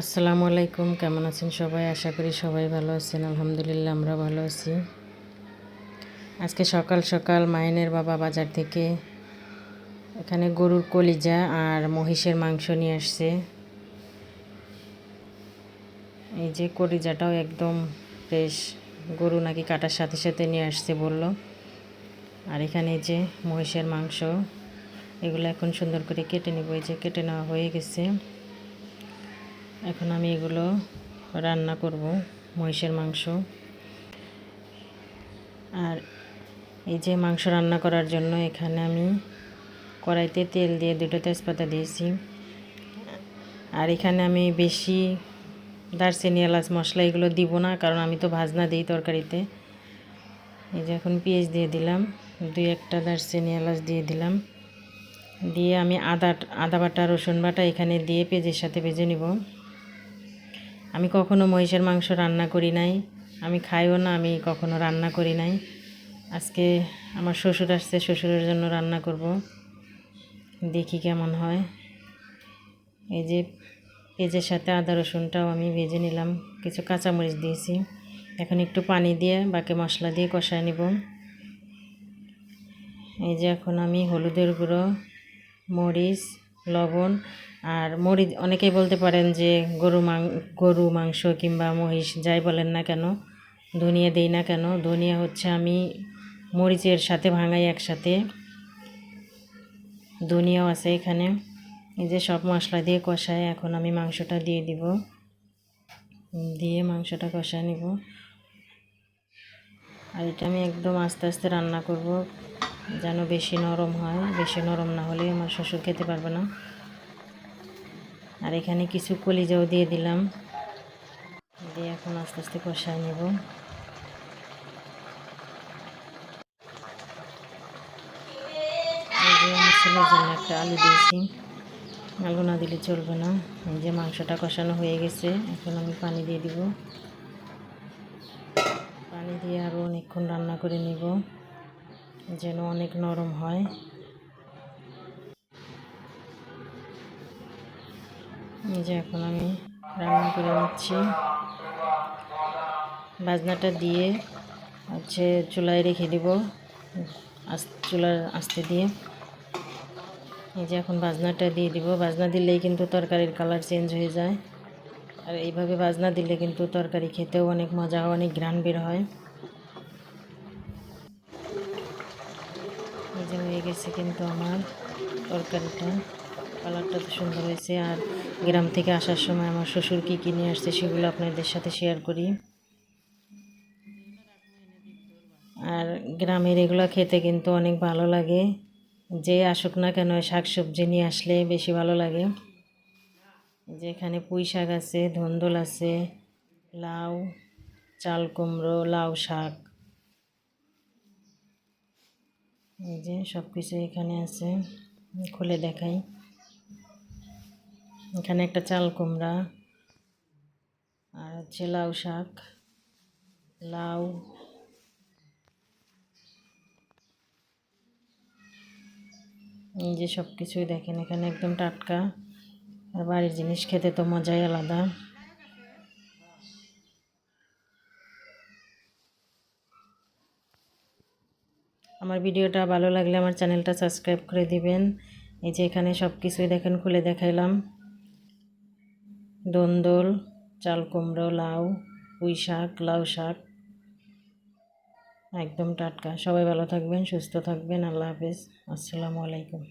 আসসালামু আলাইকুম, কেমন আছেন সবাই? আশা করি সবাই ভালো আছেন। আলহামদুলিল্লাহ, আমরা ভালো আছি। আজকে সকাল সকাল মাইনের বাবা বাজার থেকে এখানে গরুর কলিজা আর মহিষের মাংস নিয়ে আসছে। এই যে কলিজাটাও একদম ফ্রেশ। গরু নাকি কাটার সাথে সাথে নিয়ে আসছে বলল। আর এখানে যে মহিষের মাংস, এগুলো এখন সুন্দর করে কেটে নেব। এই যে কেটে নেওয়া হয়ে গেছে। এখন আমি এগুলো রান্না করব, মহিষের মাংস। আর এই যে মাংস রান্না করার জন্য এখানে আমি কড়াইতে তেল দিয়ে দুটো তেজপাতা দিয়েছি। আর এখানে আমি বেশি দারচিনি, এলাচ মশলা এগুলো দিব না, কারণ আমি তো ভাজনা দিই তরকারিতে। এই যে এখন পেঁয়াজ দিয়ে দিলাম, দুই একটা দারচিনি, এলাচ দিয়ে দিলাম। দিয়ে আমি আদা আদা বাটা, রসুন বাটা এখানে দিয়ে পেঁয়াজের সাথে ভেজে নিব। আমি কখনো মহিষের মাংস রান্না করি নাই। আমি খাইও না, আমি কখনো রান্না করি নাই। আজকে আমার শ্বশুর আসছে, শ্বশুরের জন্য রান্না করব। দেখি কেমন হয়। এই যে পেঁয়াজের সাথে আদা রসুনটাও আমি ভেজে নিলাম। কিছু কাঁচামরিচ দিয়েছি। এখন একটু পানি দিয়ে বাকি মশলা দিয়ে কষায় নিব। এই যে এখন আমি হলুদের গুঁড়ো, মরিচ লবণ। আর মরিচ, অনেকেই বলতে পারেন যে গরু মাং, গরু, মাংস কিংবা মহিষ যাই বলেন না কেন, ধনিয়া দেই না কেন, ধনিয়া হচ্ছে আমি মরিচের সাথে ভাঙাই একসাথে। ধনিয়াও আছে এখানে। এই যে সব মশলা দিয়ে কষায়, এখন আমি মাংসটা দিয়ে দিব। দিয়ে মাংসটা কষায় নিব। আর এটা আমি একদম আস্তে আস্তে রান্না করব। যেন বেশি নরম হয়, বেশি নরম না হলে আমার শ্বশুর খেতে পারবে না। আর এখানে কিছু কলিজাও দিয়ে দিলাম। দিয়ে এখন আস্তে আস্তে কষায় নেব। ছেলের জন্য একটা আলু দিয়েছি। আলু না দিলে চলবে না। এই যে মাংসটা কষানো হয়ে গেছে, এখন আমি পানি দিয়ে দিব। পানি দিয়ে আরও অনেকক্ষণ রান্না করে নেব। যেন অনেক নরম হয়। যে এখন আমি রান্না করে নিচ্ছি। বাজনাটা দিয়ে হচ্ছে চুলায় রেখে দিব চুলার আস্তে দিয়ে। এই যে এখন বাজনাটা দিয়ে দিব। বাজনা দিলেই কিন্তু তরকারির কালার চেঞ্জ হয়ে যায়। আর এইভাবে বাজনা দিলে কিন্তু তরকারি খেতেও অনেক মজা হয়, অনেক ঘ্রাণ বের হয়। যে হয়ে গেছে কিন্তু আমার তরকারিটা। কালারটা তো সুন্দর হয়েছে। আর গ্রাম থেকে আসার সময় আমার শ্বশুর কী কী নিয়ে আসছে সেগুলো আপনাদের সাথে শেয়ার করি। আর গ্রামের এগুলো খেতে কিন্তু অনেক ভালো লাগে। যে আসুক না কেন শাক সবজি নিয়ে আসলে বেশি ভালো লাগে। যে এখানে পুঁই শাক আছে, ধন্দল আছে, লাউ, চাল কুমড়ো, লাউ শাক। এই যে সব কিছু এখানে আছে খুলে দেখাই। এখানে একটা চাল কুমড়া, আর হচ্ছে লাউ শাক, লাউ, এই যে সব কিছুই দেখেন এখানে একদম টাটকা। আর বাড়ির জিনিস খেতে তো মজাই আলাদা। আমার ভিডিওটা ভালো লাগলে আমার চ্যানেলটা সাবস্ক্রাইব করে দিবেন। এই যে এখানে সব কিছুই দেখেন, খুলে দেখাইলাম। দন্দল, চাল কুমড়ো, লাউ, পুঁই শাক, লাউ শাক। একদম টাটকা। সবাই ভালো থাকবেন, সুস্থ থাকবেন। আল্লাহ হাফেজ। আসসালামু আলাইকুম।